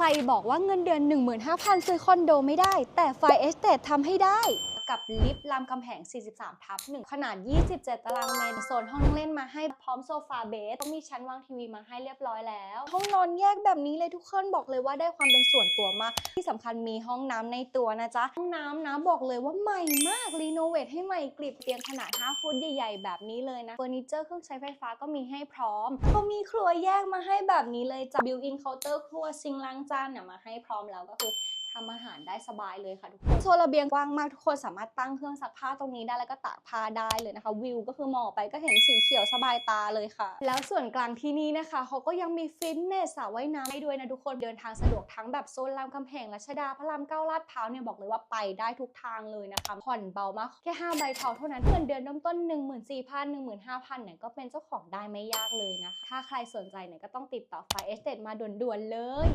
ใครบอกว่าเงินเดือน 15,000 ซื้อคอนโดไม่ได้ แต่ไฟเอสเตททำให้ได้ กับลิฟต์รามคำแหง 43 ทับ1ขนาด 27 ตารางเมตรโซนห้องนั่งเล่นมาให้พร้อมโซฟาเบสต้องมีชั้นวางทีวีมาให้เรียบร้อยแล้ว ห้องนอนแยกแบบนี้เลยทุกคนบอกเลยว่าได้ความเป็นส่วนตัวมาก ที่สำคัญมีห้องน้ำในตัวนะจ๊ะ ห้องน้ำนะบอกเลยว่าใหม่มากรีโนเวทให้ใหม่กริบเตียงขนาด 5 ฟุตใหญ่ๆ แบบนี้เลยนะเฟอร์นิเจอร์เครื่องใช้ไฟฟ้าก็มีให้พร้อมเขามีครัวแยกมาให้แบบนี้เลยจ้ะบิวอินเคาน์เตอร์ครัวซิงค์ล้างจานเนี่ยมาให้พร้อมแล้วก็คือ ทำอาหารได้สบายเลยค่ะทุกคนโซนระเบียงกว้างมากทุกคนสามารถตั้งเครื่องซักผ้าตรงนี้ได้แล้วก็ตากผ้าได้เลยนะคะ วิวก็คือมองไปก็เห็นสีเขียวสบายตาเลยค่ะ แล้วส่วนกลางที่นี่นะคะเขาก็ยังมีฟิตเนสสระว่ายน้ำให้ด้วยนะทุกคนเดินทางสะดวกทั้งแบบโซนรามคำแหงรัชดาพระรามเก้าลาดพร้าวเนี่ยบอกเลยว่าไปได้ทุกทางเลยนะคะผ่อนเบามากแค่5ใบเทาเท่านั้นเงินเดือนเริ่มต้น 1 4 0 0 0 15,000เนี่ยก็เป็นเจ้าของได้ไม่ยากเลยนะคะถ้าใครสนใจเนี่ยก็ต้องติดต่อไฟเอสเตมาด่วนๆเลย